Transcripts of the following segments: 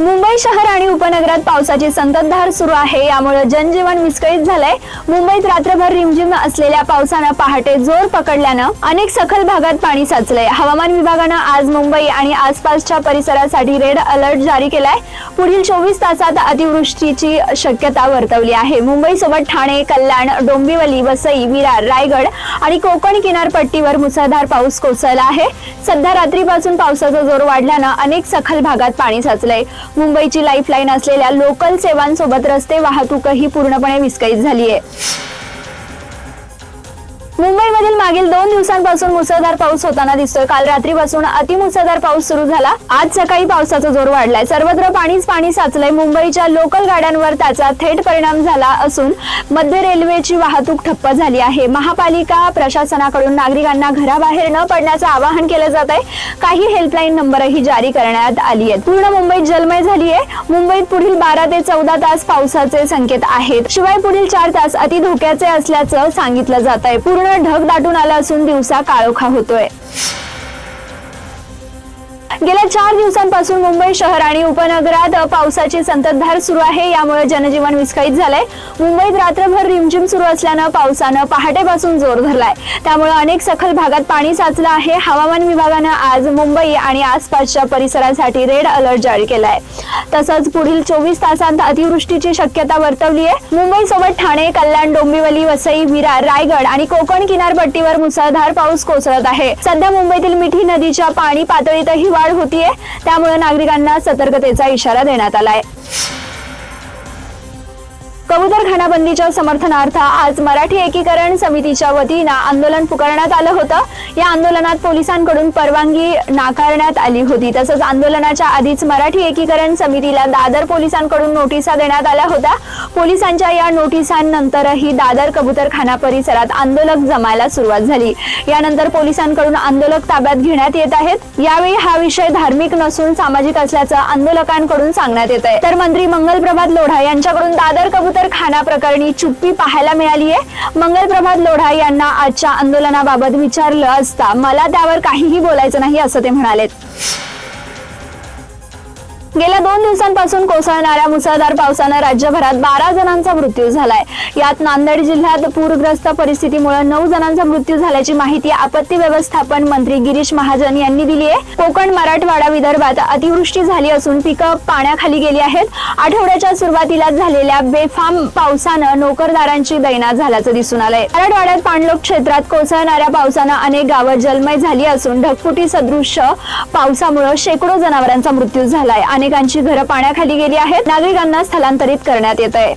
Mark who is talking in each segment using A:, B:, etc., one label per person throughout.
A: मुंबई शहर आणि उपनगरात पावसाची संततधार सुरू आहे. यामुळे जनजीवन विस्कळीत झालंय. मुंबईत रात्रभर रिमझिम असलेल्या पावसानं पहाटे जोर पकडल्यानं अनेक सखल भागात पाणी साचलंय. हवामान विभागानं आज मुंबई आणि आसपासच्या परिसरासाठी रेड अलर्ट जारी केलाय. पुढील चोवीस तासात अतिवृष्टीची शक्यता वर्तवली आहे. मुंबईसोबत ठाणे कल्याण डोंबिवली वसई विरार रायगड आणि कोकण किनारपट्टीवर मुसळधार पाऊस कोसळला आहे. सध्या रात्रीपासून पावसाचा जोर वाढल्यानं अनेक सखल भागात पाणी साचलंय. मुंबईची लाईफलाईन असलेल्या लोकल सेवांसोबत रस्ते वाहतूकही पूर्णपणे विस्कळीत झाली आहे मुंबईमधील मागील दोन दिवसांपासून मुसळधार पाऊस होताना दिसतोय. काल रात्रीपासून अतिमुसळधार पाऊस सुरू झाला. आज सकाळी पावसाचा जोर वाढलाय. सर्वत्र पाणीच पाणी साचलंय. मुंबईच्या लोकल गाड्यांवर त्याचा थेट परिणाम झाला असून मध्य रेल्वेची वाहतूक ठप्प झाली आहे. महापालिका प्रशासनाकडून नागरिकांना घराबाहेर न पडण्याचं आवाहन केलं जात आहे. काही हेल्पलाईन नंबरही जारी करण्यात आली आहेत. पूर्ण मुंबईत जलमय झाली आहे मुंबईत पुढील बारा ते चौदा तास पावसाचे संकेत आहेत. शिवाय पुढील चार तास अति धोक्याचे असल्याचं सांगितलं जात आहे. पूर्ण ढग दाटून आला असून दिवसा काळोखा होतोय. गेल्या चार दिवसांपासून मुंबई शहर आणि उपनगरात पावसाची संततधार सुरू आहे. यामुळे जनजीवन विस्कळीत झालंय. मुंबईत रात्रभर रिमझिम सुरू असल्यानं पावसानं पहाटेपासून जोर धरलाय. त्यामुळे अनेक सखल भागात पाणी साचलं आहे. हवामान विभागानं आज मुंबई आणि आसपासच्या परिसरासाठी रेड अलर्ट जारी केलाय. तसंच पुढील चोवीस तासांत अतिवृष्टीची शक्यता वर्तवली आहे. मुंबईसोबत ठाणे कल्याण डोंबिवली वसई विरार रायगड आणि कोकण किनारपट्टीवर मुसळधार पाऊस कोसळत आहे. सध्या मुंबईतील मिठी नदीच्या पाणी पातळीतही वाढ होतीये. त्यामुळे नागरिकांना सतर्कतेचा इशारा देण्यात आलाय. कबूतर खानाबंदीच्या समर्थनार्थ आज मराठी एकीकरण समितीच्या वतीनं आंदोलन पुकारण्यात आलं होतं. या आंदोलनात पोलिसांकडून परवानगी नाकारण्यात आली होती. तसंच आंदोलनाच्या आधीच मराठी एकीकरण समितीला दादर पोलिसांकडून नोटिसा देण्यात आल्या होत्या. पोलिसांच्या या नोटिसांनंतरही दादर कबूतरखाना परिसरात आंदोलक जमायला सुरुवात झाली. यानंतर पोलिसांकडून आंदोलक ताब्यात घेण्यात येत आहेत. यावेळी हा विषय धार्मिक नसून सामाजिक असल्याचं आंदोलकांकडून सांगण्यात येत आहे तर मंत्री मंगल प्रभात लोढा यांच्याकडून दादर कबूतर खाना प्रकरणी चुप्पी पाहायला मिळाली आहे मंगलप्रभात लोढा यांना आजच्या आंदोलनाबाबत विचारलं असता मला त्यावर काहीही बोलायचं नाही असं ते म्हणालेत. गेल्या दोन दिवसांपासून कोसळणाऱ्या मुसळधार पावसानं राज्यभरात बारा जणांचा मृत्यू झालाय. यात नांदेड जिल्ह्यात पूरग्रस्त परिस्थितीमुळे नऊ जणांचा मृत्यू झाल्याची माहिती आपत्ती व्यवस्थापन मंत्री गिरीश महाजन यांनी दिली आहे. कोकण मराठवाडा विदर्भात अतिवृष्टी झाली असून पिकं पाण्याखाली गेली आहेत. आठवड्याच्या सुरुवातीला झालेल्या बेफाम पावसानं नोकरदारांची दैना झाल्याचं दिसून आलंय. मराठवाड्यात पाणलोक क्षेत्रात कोसळणाऱ्या पावसानं अनेक गावं जलमय झाली असून ढगफुटी सदृश्य पावसामुळे शेकडो जनावरांचा मृत्यू झालाय. अनेक नागरिकांची घरं पाण्याखाली गेली आहेत. नागरिकांना स्थलांतरित करण्यात येत आहे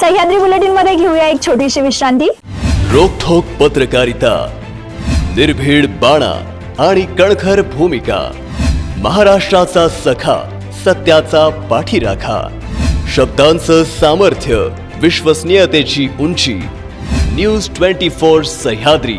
A: सह्याद्री बुलेटिनमध्ये घेऊया एक छोटीशी विश्रांती.
B: रोखोक पत्रकारिता निर्भीड बाणा आणि कणखर भूमिका महाराष्ट्राचा सखा सत्याचा पाठीराखा शब्दांचं सामर्थ्य विश्वसनीयतेची उंची न्यूज ट्वेंटी फोर सह्याद्री.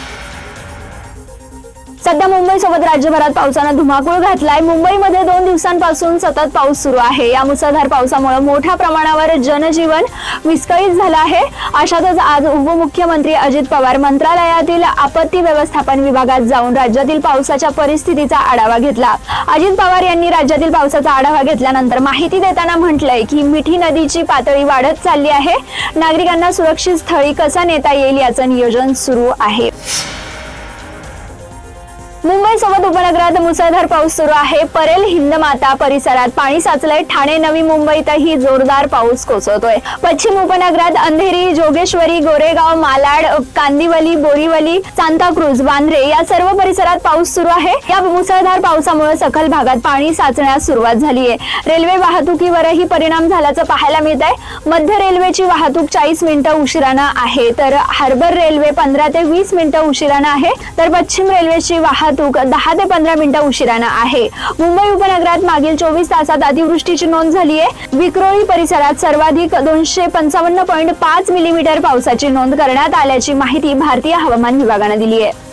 A: सध्या मुंबईसोबत राज्यभरात पावसानं धुमाकूळ घातलाय. मुंबईमध्ये दोन दिवसांपासून सतत पाऊस सुरू आहे. या मुसळधार पावसामुळे मोठ्या प्रमाणावर जनजीवन विस्कळीत झालं आहे. अशातच आज उपमुख्यमंत्री अजित पवार मंत्रालयातील आपत्ती व्यवस्थापन विभागात जाऊन राज्यातील पावसाच्या परिस्थितीचा आढावा घेतला. अजित पवार यांनी राज्यातील पावसाचा आढावा घेतल्यानंतर माहिती देताना म्हटलंय की मिठी नदीची पातळी वाढत चालली आहे. नागरिकांना सुरक्षित स्थळी कसा नेता येईल याचं नियोजन सुरू आहे. मुंबईसोबत उपनगरात मुसळधार पाऊस सुरू आहे. परेल हिंदमाता परिसरात पाणी साचलंय. ठाणे नवी मुंबईतही जोरदार पाऊस कोसळतोय. पश्चिम उपनगरात अंधेरी जोगेश्वरी गोरेगाव मालाड कांदिवली बोरीवली सांताक्रूज वांद्रे या सर्व परिसरात पाऊस सुरू आहे. या मुसळधार पावसामुळे सखल भागात पाणी साचण्यास सुरुवात झाली आहे. रेल्वे वाहतुकीवरही परिणाम झाल्याचं पाहायला मिळत आहे मध्य रेल्वेची वाहतूक चाळीस मिनिटं उशिरानं आहे. तर हार्बर रेल्वे पंधरा ते वीस मिनिटं उशिरानं आहे. तर पश्चिम रेल्वेची वाहतूक दहा ते पंधरा मिनिटं उशिरानं आहे. मुंबई उपनगरात मागील चोवीस तासात अतिवृष्टीची नोंद झाली आहे. विक्रोळी परिसरात सर्वाधिक दोनशे पंचावन्न पॉईंट पाच मिलीमीटर पावसाची नोंद करण्यात आल्याची माहिती भारतीय हवामान विभागानं दिली आहे.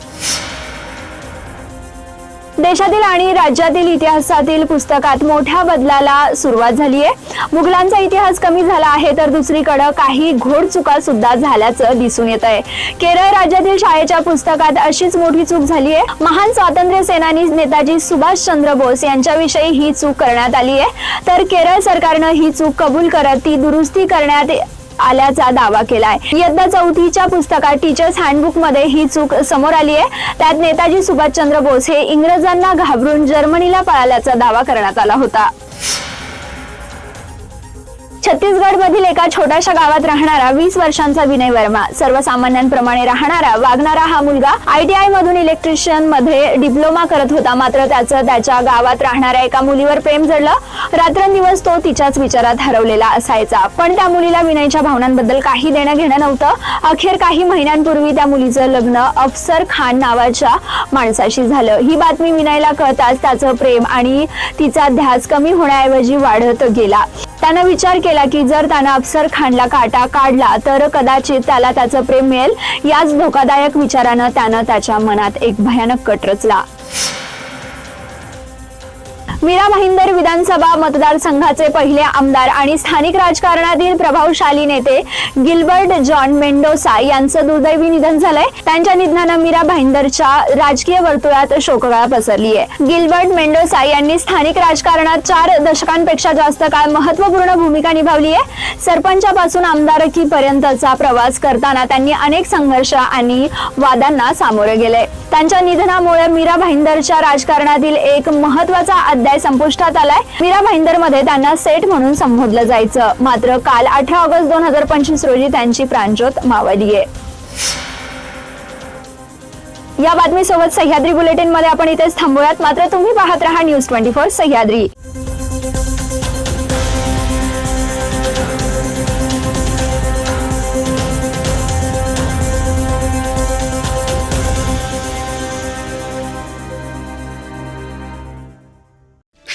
A: देशातील आणि राज्यातील इतिहासातील पुस्तकात मोठ्या बदलाला सुरुवात झाली आहे. मुघलांचा इतिहास कमी झाला आहे तर दुसरीकडे काही घोडचुका सुद्धा झाल्याचं दिसून येत आहे. केरळ राज्यातील शाळेच्या पुस्तकात अशीच मोठी चूक झाली आहे. महान स्वातंत्र्य सेनानी नेताजी सुभाषचंद्र बोस यांच्याविषयी ही चूक करण्यात आली आहे. तर केरळ सरकारनं ही चूक कबूल करत ती दुरुस्ती करण्यात आल्याचा दावा केलाय. इयत्ता चौथीच्या पुस्तकात टीचर्स हँडबुकमध्ये ही चूक समोर आली आहे. त्यात नेताजी सुभाषचंद्र बोस हे इंग्रजांना घाबरून जर्मनीला पळाल्याचा दावा करण्यात आला होता. छत्तीसगड मधील एका छोट्याशा गावात राहणारा वीस वर्षांचा विनय वर्मा सर्वसामान्यांप्रमाणे राहणारा वागणारा हा मुलगा आयटीआय मधून इलेक्ट्रिशियनमध्ये डिप्लोमा करत होता. मात्र त्याचं त्याच्या गावात राहणाऱ्या एका मुलीवर प्रेम जडलं. रात्रंदिवस तो तिच्याच विचारात हरवलेला असायचा. पण त्या मुलीला विनयच्या भावनांबद्दल काही देणं घेणं नव्हतं. अखेर काही महिन्यांपूर्वी त्या मुलीचं लग्न अफसर खान नावाच्या माणसाशी झालं. ही बातमी विनयला कळताच त्याचं प्रेम आणि तिचा ध्यास कमी होण्याऐवजी वाढत गेला. त्यानं विचार केला की जर त्यानं अफसर खानला काटा काढला तर कदाचित त्याला त्याचं प्रेम मिळेल. याच धोकादायक विचारानं त्यानं त्याच्या मनात एक भयानक कट रचला. मीरा भाईंदर विधानसभा मतदारसंघाचे पहिले आमदार आणि स्थानिक राजकारणातील प्रभावशाली नेते गिल्बर्ट जॉन मेंडोसा यांचं दुर्दैवी निधन झालंय. त्यांच्या निधनानं मीरा भाईंदरच्या राजकीय वर्तुळात शोककळा पसरली आहे गिल्बर्ट मेंडोसा यांनी स्थानिक राजकारणात चार दशकांपेक्षा जास्त काळ महत्त्वपूर्ण भूमिका निभावली आहे सरपंचापासून आमदारकीपर्यंतचा प्रवास करताना त्यांनी अनेक संघर्ष आणि वादांना सामोरे गेले. त्यांच्या निधनामुळे मीरा भाईंदरच्या राजकारणातील एक महत्त्वाचा अध्याय संपुष्टात आलाय. मीरा भाईंदरमध्ये त्यांना सेट म्हणून संबोधलं जायचं. मात्र काल अठरा ऑगस्ट दोन हजार पंचवीस रोजी त्यांची प्राणज्योत मावळली आहे. या बातमीसोबत सह्याद्री बुलेटिनमध्ये आपण इथेच थांबूयात. मात्र तुम्ही पाहत राहा न्यूज ट्वेंटी फोर सह्याद्री.